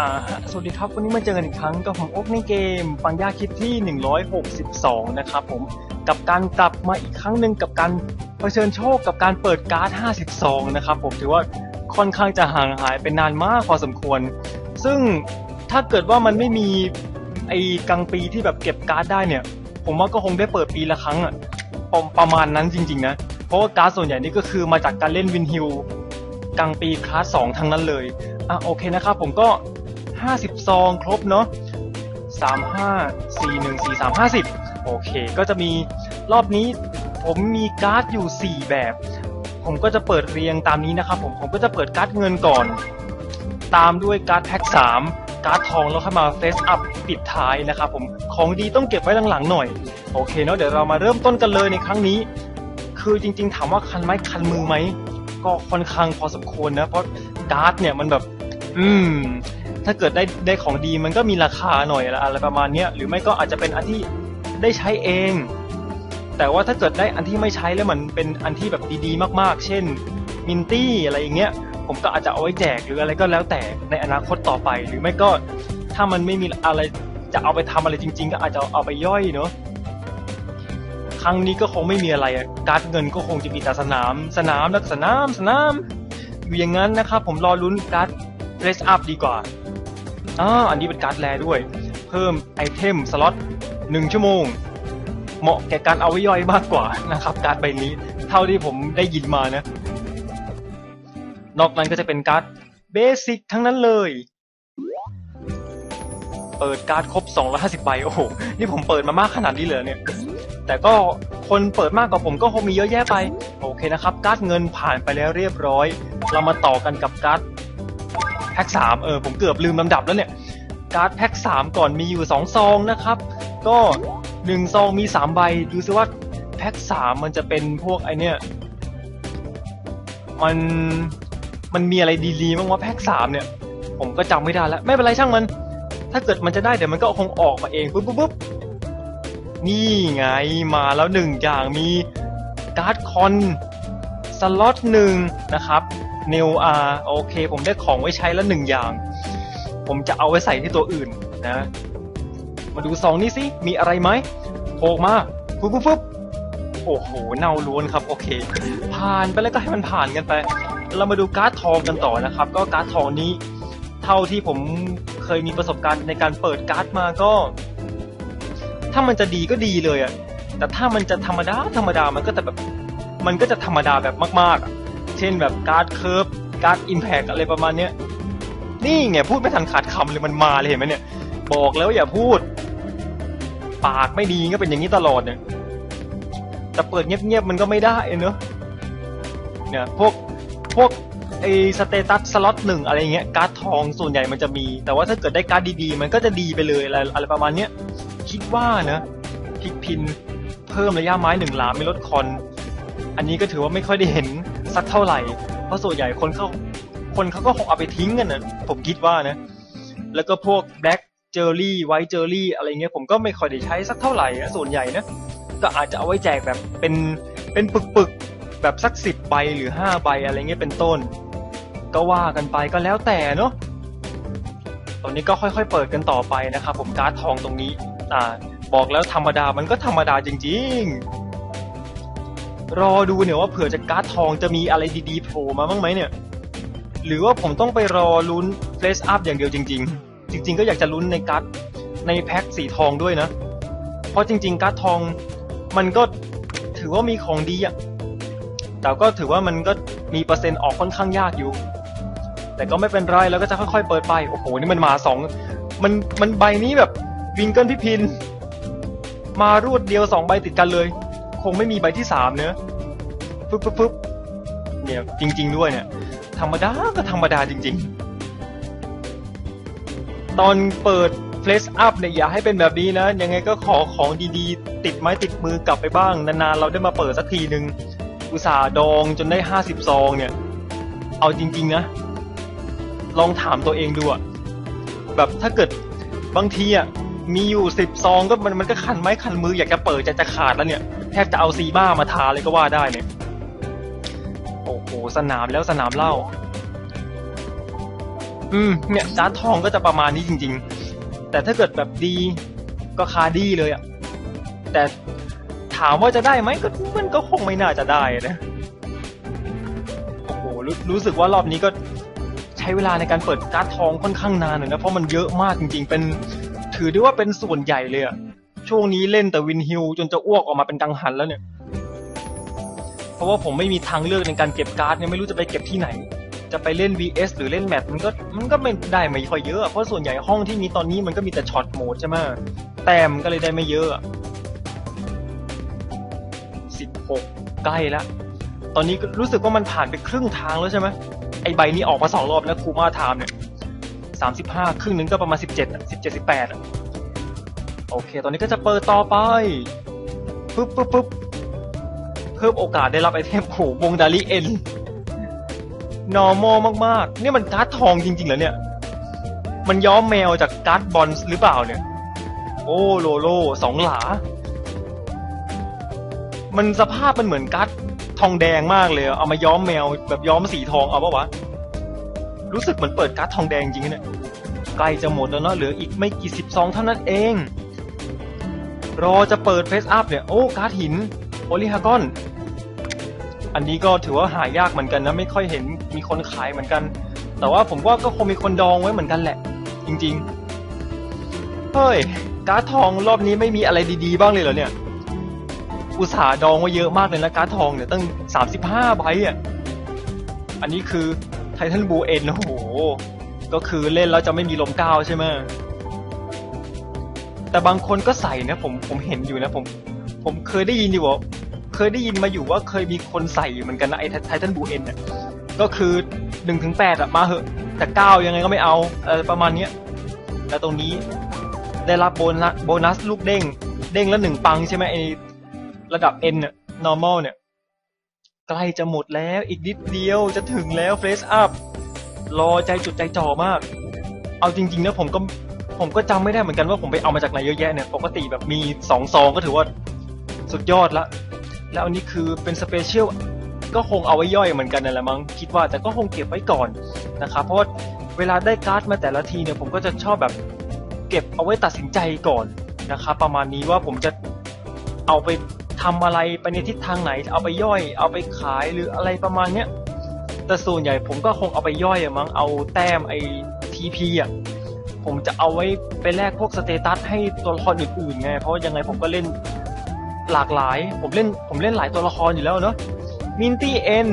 อ่าสวัสดีครับ วันนี้มาเจอกันอีกครั้งกับผมโอ๊กในเกม ปังยาคิดที่ 162 นะครับผม กับการกลับมาอีกครั้งหนึ่งกับการเผชิญโชคกับการเปิดการ์ด 52 นะครับผมถือว่าค่อนข้างจะห่างหายเป็นนานมากพอสมควร ซึ่งถ้าเกิดว่ามันไม่มีไอ้กลางปีที่แบบเก็บการ์ดได้เนี่ย ผมว่าก็คงได้เปิดปีละครั้งอะประประมาณนั้นจริง ๆ นะ เพราะว่าการ์ดส่วนใหญ่นี่ก็คือมาจากการเล่นวินฮิลกลางปีคลาส2ทั้งนั้นเลยอะโอเคนะครับผมก็ 50 ซองครบเนาะ35 41 43 50 โอเค ก็จะมีรอบนี้ผมมีการ์ดอยู่ 4 แบบ ผมก็จะเปิดเรียงตามนี้นะครับผมผมก็จะเปิดการ์ดเงินก่อน ตามด้วยการ์ดแพ็ค3การ์ดทองแล้วค่อยมาเฟสอัพปิดท้ายนะครับผมของดีต้องเก็บไว้หลังๆหน่อย โอเคเนาะเดี๋ยวเรามาเริ่มต้นกันเลยในครั้งนี้ คือจริง ๆ ถามว่าคันไม้คันมือไหมก็ค่อนข้างพอสมควรนะเพราะการ์ดเนี่ยมันแบบ อืม ถ้าเกิดได้ได้ของดีมันก็มีราคาหน่อยละอะไรประมาณเนี้ยหรือไม่ก็อาจจะเป็นอันที่ได้ใช้เอง แต่ว่าถ้าเกิดได้อันที่ไม่ใช้แล้วมันเป็นอันที่แบบดีๆ มากๆ เช่นมินตี้อะไรอย่างเงี้ย ผมก็อาจจะเอาไว้แจกหรืออะไรก็แล้วแต่ในอนาคตต่อไป หรือไม่ก็ถ้ามันไม่มีอะไรจะเอาไปทำอะไรจริง ๆ ก็อาจจะเอาไปย่อยเนาะครั้งนี้ก็คงไม่มีอะไรการ์ดเงินก็คงจะมีแต่สนาม สนามแล้วสนามสนามอยู่อย่างนั้นนะครับผมรอลุ้นการ์ด เรสอัพดีกว่าอ่าอันนี้เป็นการ์ดแลด้วย เพิ่มไอเทมสล็อตหนึ่งชั่วโมง เหมาะแก่การเอาไว้ย่อยมากกว่านะครับ การ์ดใบนี้ เท่าที่ผมได้ยินมานะ นอกนั้นก็จะเป็นการ์ดเบสิกทั้งนั้นเลย เปิดการ์ดครบ 250 ใบ โอ้โห นี่ผมเปิดมามากขนาดนี้เลยเนี่ย แต่ก็คนเปิดมากกว่าผมก็คงมีเยอะแยะไป โอเคนะครับ การ์ดเงินผ่านไปแล้วเรียบร้อย เรามาต่อกันกับการ์ด พ็คสามเออผมเกือบลืมลำดับแล้วเนี่ยการ์ดแพ็คสามก่อนมีอยู่สองซองนะครับ ก็หนึ่งซองมีสามใบดูซิว่าแพ็คสามมันจะเป็นพวกไอเนี่ยมันมันมีอะไรดีๆบ้างวะแพ็คสามเนี่ย ผมก็จำไม่ได้แล้ว ไม่เป็นไรช่างมัน ถ้าเกิดมันจะได้เดี๋ยวมันก็คงออกมาเองปุ๊บปุ๊บปุ๊บนี่ไงมาแล้วหนึ่งอย่างมีการ์ดคอนสล็อตหนึ่งนะครับ เนวอาโอเค ผมได้ของไว้ใช้แล้วหนึ่งอย่าง ผมจะเอาไว้ใส่ที่ตัวอื่นนะ มาดูซองนี้สิ มีอะไรไหมโผล่มาปุ๊บปุ๊บปุ๊บโอ้โห เน่าล้วนครับ โอเค ผ่านไปแล้วก็ให้มันผ่านกันไป เรามาดูการ์ดทองกันต่อนะครับ ก็การ์ดทองนี้ เท่าที่ผมเคยมีประสบการณ์ในการเปิดการ์ดมาก็ ถ้ามันจะดีก็ดีเลยอะแต่ถ้ามันจะธรรมดาธรรมดามันก็จะแบบ มันก็จะธรรมดาแบบมากๆอะ เช่นแบบการ์ดเคิร์ฟการ์ดอิมแพกอะไรประมาณเนี้ยนี่ไงพูดไม่ทันขาดคำเลยมันมาเลยเห็นไหมเนี่ย บอกแล้วอย่าพูด ปากไม่ดีก็เป็นอย่างนี้ตลอดเนี่ยแต่เปิดเงียบๆมันก็ไม่ได้เนอะเนี่ยพวกพวกไอสเตตัสสล็อตหนึ่งอะไรเงี้ยการ์ดทองส่วนใหญ่มันจะมี แต่ว่าถ้าเกิดได้การ์ดดีๆ มันก็จะดีไปเลยอะไรอะไรประมาณเนี้ยคิดว่านะพลิกพินเพิ่มระยะไม้หนึ่งหลาไม่ลดคอน อันนี้ก็ถือว่าไม่ค่อยได้เห็น สักเท่าไหร่ เพราะส่วนใหญ่คนเขาคนเขาก็คงเอาไปทิ้งกันนะผมคิดว่านะ แล้วก็พวกแบล็กเจอรี่ไวท์เจอรี่อะไรเงี้ยผมก็ไม่ค่อยได้ใช้สักเท่าไหร่นะส่วนใหญ่นะก็อาจจะเอาไว้แจกแบบเป็นเป็นปึกๆแบบสักสิบใบหรือห้าใบอะไรเงี้ยเป็นต้น ก็ว่ากันไปก็แล้วแต่เนาะตอนนี้ก็ค่อยๆ เปิดกันต่อไปนะครับผมการ์ดทองตรงนี้ อ่า บอกแล้วธรรมดามันก็ธรรมดาจริง ๆ รอดูเนี่ยว่าเผื่อจะการ์ดทองจะมีอะไรดีๆโผล่มาบ้างไหมเนี่ย หรือว่าผมต้องไปรอลุ้นเฟสอัพอย่างเดียวจริง ๆ จริง ๆ ก็อยากจะลุ้นในการ์ดในแพ็คสีทองด้วยนะ เพราะจริง ๆ การ์ดทองมันก็ถือว่ามีของดีอะแต่ก็ถือว่ามันก็มีเปอร์เซ็นต์ออกค่อนข้างยากอยู่ แต่ก็ไม่เป็นไรแล้วก็จะค่อยๆเปิดไป โอ้โห นี่มันมาสองมันมันใบนี้แบบวิงเกิลพิพิน มารวดเดียวสองใบติดกันเลย คงไม่มีใบที่สามเนื้อะปึ๊บปึ๊บปึ๊บเนี่ยจริง ๆ ด้วยเนี่ย ธรรมดาก็ธรรมดาจริง ๆ ตอนเปิดเฟลชอัพเนี่ยอย่าให้เป็นแบบนี้นะ ยังไงก็ขอของดีๆ ติดไม้ติดมือกลับไปบ้าง นานๆ เราได้มาเปิดสักทีหนึ่งอุตส่าห์ดองจนได้ห้าสิบซองเนี่ย เอาจริง ๆ นะ ลองถามตัวเองดูอะแบบถ้าเกิดบางทีอะ มีอยู่สิบซองก็มันมันก็คันไม้คันมืออยากจะเปิดจะจะขาดแล้วเนี่ยแทบจะเอาซีบ้ามาทาเลยก็ว่าได้เนี่ย โอ้โหสนามแล้วสนามเล่า อืม เนี่ยการ์ดทองก็จะประมาณนี้จริง ๆ แต่ถ้าเกิดแบบดีก็คาดีเลยอะแต่ถามว่าจะได้ไหมก็มันก็คงไม่น่าจะได้นะโอ้โหรู้รู้สึกว่ารอบนี้ก็ใช้เวลาในการเปิดการ์ดทองค่อนข้างนานเลยนะเพราะมันเยอะมากจริง ๆ เป็น ถือได้ว่าเป็นส่วนใหญ่เลยอะช่วงนี้เล่นแต่วินฮิลจนจะอ้วกออกมาเป็นกังหันแล้วเนี่ย เพราะว่าผมไม่มีทางเลือกในการเก็บการ์ดเนี่ยไม่รู้จะไปเก็บที่ไหน จะไปเล่น VS หรือเล่นแมตช์มันก็มันก็ไม่ได้ไม่ค่อยเยอะ เพราะส่วนใหญ่ห้องที่มีตอนนี้มันก็มีแต่ช็อตโหมดใช่ไหมแต้มก็เลยได้ไม่เยอะสิบหกใกล้แล้วตอนนี้รู้สึกว่ามันผ่านไปครึ่งทางแล้วใช่ไหมไอใบนี้ออกมาสองรอบแล้วคูมาไทม์เนี่ย สามสิบห้าครึ่งหนึ่งก็ประมาณสิบเจ็ดสิบเจ็ดสิบแปดโอเค ตอนนี้ก็จะเปิดต่อไปปุ๊บปุ๊บปุ๊บเพิ่มโอกาสได้รับไอเทมโอ้โหวงดาลีเอ็น normal มากๆ นี่มันการ์ดทองจริงๆเหรอเนี่ย มันย้อมแมวจากการ์ดบอลหรือเปล่าเนี่ย โอ้โลโลสองหลา มันสภาพมันเหมือนการ์ดทองแดงมากเลย เอามาย้อมแมวแบบย้อมสีทองเอาปะวะ รู้สึกเหมือนเปิดการ์ดทองแดงจริงๆเนี่ยใกล้จะหมดแล้วเนาะเหลืออีกไม่กี่สิบซองเท่านั้นเอง รอจะเปิดเฟซอัพเนี่ย โอ้การ์ดหินโอลิฮากอน อันนี้ก็ถือว่าหายากเหมือนกันนะ ไม่ค่อยเห็นมีคนขายเหมือนกัน แต่ว่าผมว่าก็คงมีคนดองไว้เหมือนกันแหละ จริงๆ เฮ้ย การ์ดทองรอบนี้ไม่มีอะไรดีๆ บ้างเลยเหรอเนี่ย อุตสาห์ดองไว้เยอะมากเลยนะการ์ดทองเนี่ยตั้ง 35ใบอะ อันนี้คือ ไททันบูเอ็นโอ้โห ก็คือเล่นแล้วจะไม่มีลมก้าวใช่ไหมแต่บางคนก็ใส่นะผมผมเห็นอยู่นะผม ผมเคยได้ยินอยู่ว่าเคยได้ยินมาอยู่ว่าเคยมีคนใส่อยู่เหมือนกันนะไอ้ไททันบูเอ็นเนี่ยก็คือหนึ่งถึงแปดอะมาเหอะ แต่เก้ายังไงก็ไม่เอาเออประมาณเนี้ยแล้วตรงนี้ได้รับโบนัสโบนัสลูกเด้ง เด้งละหนึ่งปังใช่ไหมไอ้ระดับ N เนี่ย normal เนี่ย ใกล้จะหมดแล้วอีกนิดเดียวจะถึงแล้วเฟสอัพรอใจจุดใจจ่อมาก เอาจริงๆนะผมก็ผมก็จำไม่ได้เหมือนกันว่าผมไปเอามาจากไหนเยอะแยะเนี่ย ปกติแบบมีสองซองก็ถือว่าสุดยอดละ แล้วอันนี้คือเป็นสเปเชียลก็คงเอาไว้ย่อยเหมือนกันนั่นแหละมั้งคิดว่าแต่ก็คงเก็บไว้ก่อนนะครับเพราะเวลาได้การ์ดมาแต่ละทีเนี่ยผมก็จะชอบแบบเก็บเอาไว้ตัดสินใจก่อนนะครับประมาณนี้ว่าผมจะเอาไป ทำอะไรไปในทิศทางไหนเอาไปย่อย เอาไปขายหรืออะไรประมาณเนี้ยแต่ส่วนใหญ่ผมก็คงเอาไปย่อยอะมั้งเอาแต้มไอทีพีอะผมจะเอาไว้ไปแลกพวกสเตตัสให้ตัวละครอื่นๆไงเพราะยังไงผมก็เล่นหลากหลาย ผมเล่นผมเล่นหลายตัวละครอยู่แล้วเนาะมินตี้เอ็น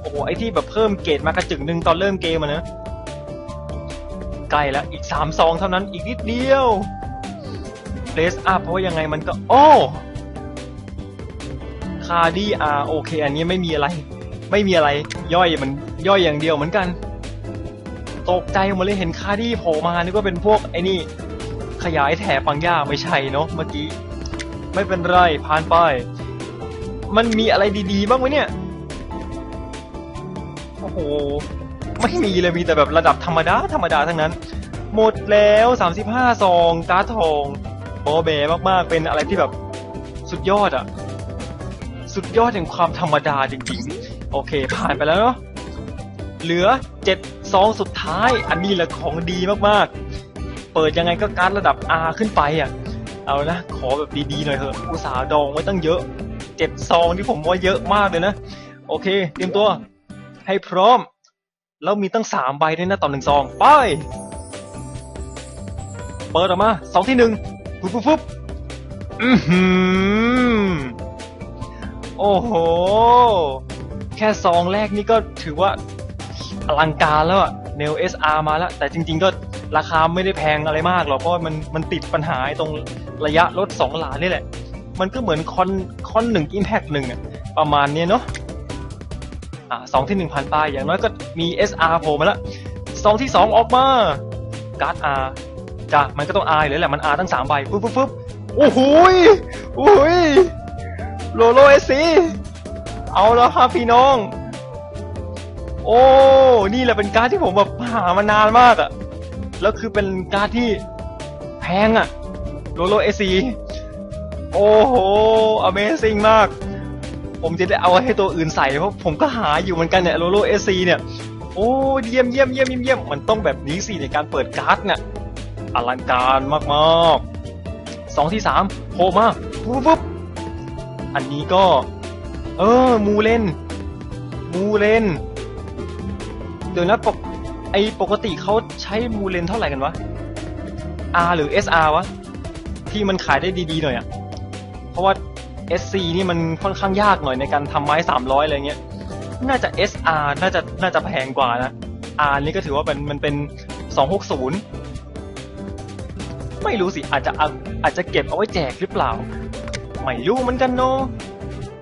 โอ้โหไอที่แบบเพิ่มเกรดมากระจึงหนึ่งตอนเริ่มเกมอะนะใกล้แล้วอีกสามซองเท่านั้นอีกนิดเดียวเลสอัพเพราะว่ายังไงมันก็ โอ้ คาดี้อาโอเค อันนี้ไม่มีอะไร ไม่มีอะไร ย่อยมันย่อยอย่างเดียวเหมือนกัน ตกใจหมดเลยเห็นคาดี้โผล่มานึกว่าเป็นพวกไอ้นี่ ขยายแถบปังย่าไม่ใช่เนาะเมื่อกี้ ไม่เป็นไรผ่านไป มันมีอะไรดีๆบ้างไหมเนี่ยโอ้โหไม่มีเลยมีแต่แบบระดับธรรมดา ธรรมดาทั้งนั้น หมดแล้ว 35ซองการ์ดทองโบเบมากๆ เป็นอะไรที่แบบสุดยอดอะ สุดยอดแห่งความธรรมดาจริงๆ โอเค ผ่านไปแล้วเนาะเหลือ7ซองสุดท้าย อันนี้แหละของดีมากๆ เปิดยังไงก็การระดับ R ขึ้นไปอะ เอานะ ขอแบบดีๆหน่อยเถอะอุตสาห์ดองไว้ตั้งเยอะเจ็ดซองที่ผมว่าเยอะมากเลยนะ โอเค เตรียมตัว ให้พร้อม แล้วมีตั้งสามใบด้วยนะต่อหนึ่งซอง ไป เปิดออกมาซองที่หนึ่งฟุบฟุบฟุบอือหือ โอ้โห แค่ซองแรกนี่ก็ถือว่าอลังการแล้วอะเนล SR มาแล้ว แต่จริง ๆ ก็ราคาไม่ได้แพงอะไรมากหรอกเพราะมันมันติดปัญหาตรงระยะรถสองหลานี่แหละ มันก็เหมือนคอนคอนหนึ่งอิมแพกหนึ่งอะประมาณเนี้ยเนาะอ่าสองที่หนึ่งพันไปอย่างน้อยก็มี SR โผล่มาแล้วสองที่สองออกมาการ์ด R จ้ะมันก็ต้อง R เลยแหละมัน R ตั้งสามใบปุ๊บปุ๊บปุ๊บโอ้โหโอ้โหย โลโลเอซีเอาแล้วครับพี่น้อง โอ้ นี่แหละเป็นการ์ดที่ผมแบบหามานานมากอะแล้วคือเป็นการ์ดที่แพงอะโลโลเอซีโอ้โห Amazing มาก ผมจะได้เอาให้ตัวอื่นใส่เพราะผมก็หาอยู่เหมือนกันเนี่ยโลโลเอซีเนี่ย โอ้เยี่ยมเยี่ยมเยี่ยมเยี่ยมเยี่ยมมันต้องแบบนี้สิในการเปิดการ์ดเนี่ยอลังการมากๆสองที่สามโผล่มาปุ๊บปุ๊บ อันนี้ก็ เออ มูเลนมูเลนเดี๋ยวนะปกไอปกติเขาใช้มูเลนเท่าไหร่กันวะ R หรือ SR วะ ที่มันขายได้ดีๆหน่อยอะเพราะว่า SC นี่มันค่อนข้างยากหน่อยในการทำไม้300อะไรเงี้ย น่าจะ SR น่าจะน่าจะแพงกว่านะ R นี่ก็ถือว่ามันมันเป็น260ไม่รู้สิ อาจจะอาอาจจะเก็บเอาไว้แจกหรือเปล่า ไม่รู้เหมือนกันเนาะ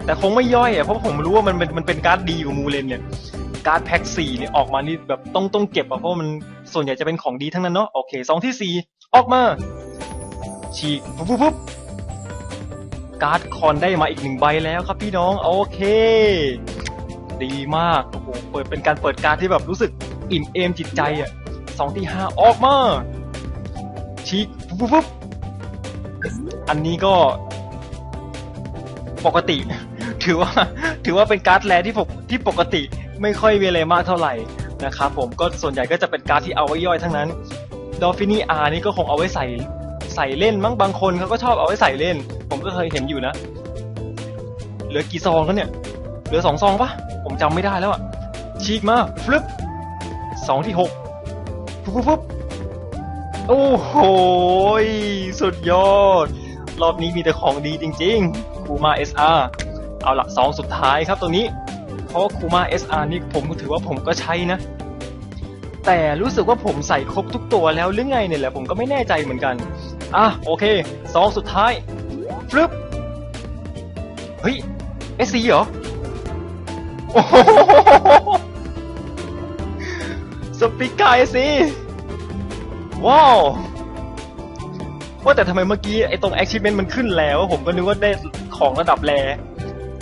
แต่คงไม่ย่อยอะเพราะผมรู้ว่ามันเป็นมันเป็นการ์ดดีอยู่มูเลนเนี่ยการ์ดแพ็กสี่เนี่ยออกมานี่แบบต้องต้องเก็บอะเพราะมันส่วนใหญ่จะเป็นของดีทั้งนั้นเนาะโอเคสองที่สี่ออกมา ฉีกปุ๊บปุ๊บปุ๊บการ์ดคอนได้มาอีกหนึ่งใบแล้วครับพี่น้องโอเค ดีมากโอ้โหเปิดเป็นการเปิดการ์ดที่แบบรู้สึกอิ่มเอมจิตใจอะสองที่ห้าออกมาฉีกปุ๊บปุ๊บปุ๊บอันนี้ก็ ปกติ ถือว่าถือว่าเป็นการ์ดแลที่ผมที่ปกติไม่ค่อยมีอะไรมากเท่าไหร่นะครับผมก็ส่วนใหญ่ก็จะเป็นการ์ดที่เอาไว้ย่อยทั้งนั้นดอฟฟินี่อาร์นี่ก็คงเอาไว้ใส่ใส่เล่นมั้งบางคนเขาก็ชอบเอาไว้ใส่เล่น ผมก็เคยเห็นอยู่นะ เหลือกี่ซองแล้วเนี่ย เหลือสองซองปะผมจำไม่ได้แล้วอะฉีกมาฟลิปสองที่หกปุ๊บปุ๊บปุ๊บโอ้โหสุดยอด รอบนี้มีแต่ของดีจริง ๆ คูมา SR เอาละสองสุดท้ายครับตรงนี้ เพราะคูมา SR นี่ผมถือว่าผมก็ใช้นะ แต่รู้สึกว่าผมใส่ครบทุกตัวแล้วหรือไงเนี่ยแหละผมก็ไม่แน่ใจเหมือนกันอะโอเคสองสุดท้ายฟลึบเฮ้ย SC เหรอโอ้โหสปิกายสิว้าวว่าแต่ทำไมเมื่อกี้ไอ้ตรง achievement มันขึ้นแล้ว ผมก็นึกว่าได้ ของระดับแร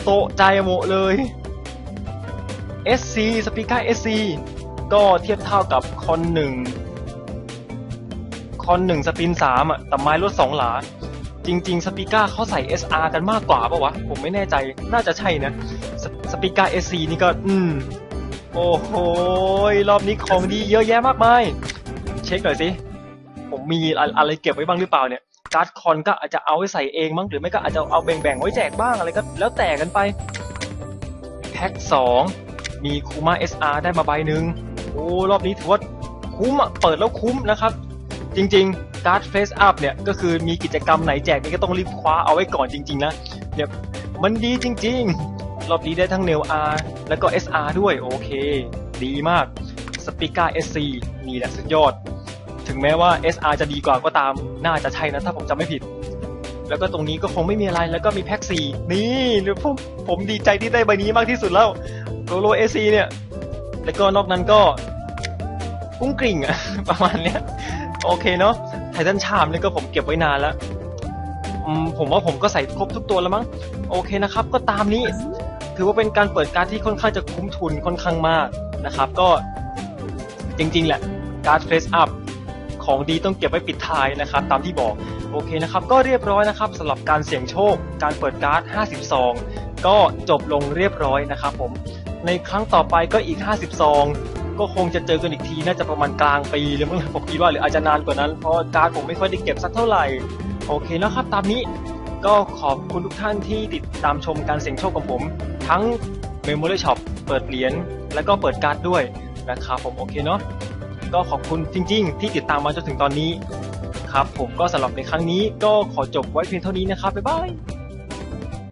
โตใจโมเลย SC สปีก e า SC ก็เทียบเท่ากับคอนหนึ่งคอนหนึ่งสปินสามอะแต่ไม้ลดสองหลา จริง ๆ สปีก e าเขาใส่ SR กันมากกว่าปะวะ ผมไม่แน่ใจน่าจะใช่นะสสปีก e SC นี่ก็ อืม โอ้โห รอบนี้ของดีเยอะแยะมากมาย เช็คหน่อยสิ ผมมีอะไรเก็บไว้บ้างหรือเปล่าเนี่ย การ์ดคอนก็อาจจะเอาไว้ใส่เองมั้งหรือไม่ก็อาจจะเอาแบ่งๆไว้แจกบ้างอะไรก็แล้วแต่กันไป แพ็คสองมีคูมา SR ได้มาใบหนึ่งโอ้รอบนี้ถือว่าคุ้มอะเปิดแล้วคุ้มนะครับ จริงๆการ์ดเฟสอัพเนี่ยก็คือมีกิจกรรมไหนแจกนี่ก็ต้องรีบคว้าเอาไว้ก่อนจริงๆนะเนี่ยมันดีจริงๆ รอบนี้ได้ทั้งเนล R แล้วก็ SR ด้วยโอเค ดีมากสปิก้า SC นี่แหละสุดยอด ถึงแม้ว่า SR จะดีกว่าก็ตามน่าจะใช่นะถ้าผมจำไม่ผิด แล้วก็ตรงนี้ก็คงไม่มีอะไรแล้วก็มีแพ็กสี่นี่ผมผมดีใจที่ได้ใบนี้มากที่สุดแล้วโลโลเอซีเนี่ยแล้วก็นอกนั้นก็กุ้งกริ่งอะประมาณเนี้ยโอเคเนาะไททันชามเนี่ยก็ผมเก็บไว้นานแล้วผมว่าผมก็ใส่ครบทุกตัวแล้วมั้งโอเคนะครับ ก็ตามนี้ ถือว่าเป็นการเปิดการที่ค่อนข้างจะคุ้มทุนค่อนข้างมากนะครับ ก็จริง ๆ แหละการ์ดเฟสอัพ ของดีต้องเก็บไว้ปิดท้ายนะครับตามที่บอกโอเคนะครับก็เรียบร้อยนะครับสำหรับการเสี่ยงโชค การเปิดการ์ด 50 ซอง ก็จบลงเรียบร้อยนะครับผมในครั้งต่อไปก็อีก 50 ซองก็คงจะเจอกันอีกทีน่าจะประมาณกลางปีหรือมั้งผมคิดว่าหรืออาจจะนานกว่านั้นเพราะการ์ดผมไม่ค่อยได้เก็บสักเท่าไหร่โอเคนะครับ ตามนี้ก็ขอบคุณทุกท่านที่ติดตามชมการเสี่ยงโชคของผม ทั้ง Memory Shop เปิดเหรียญแล้วก็เปิดการ์ดด้วยนะครับผมโอเคเนาะ ก็ขอบคุณจริง ๆ ที่ติดตามมาจนถึงตอนนี้ ครับ ผมก็สำหรับในครั้งนี้ก็ขอจบไว้เพียงเท่านี้นะครับบ๊ายบาย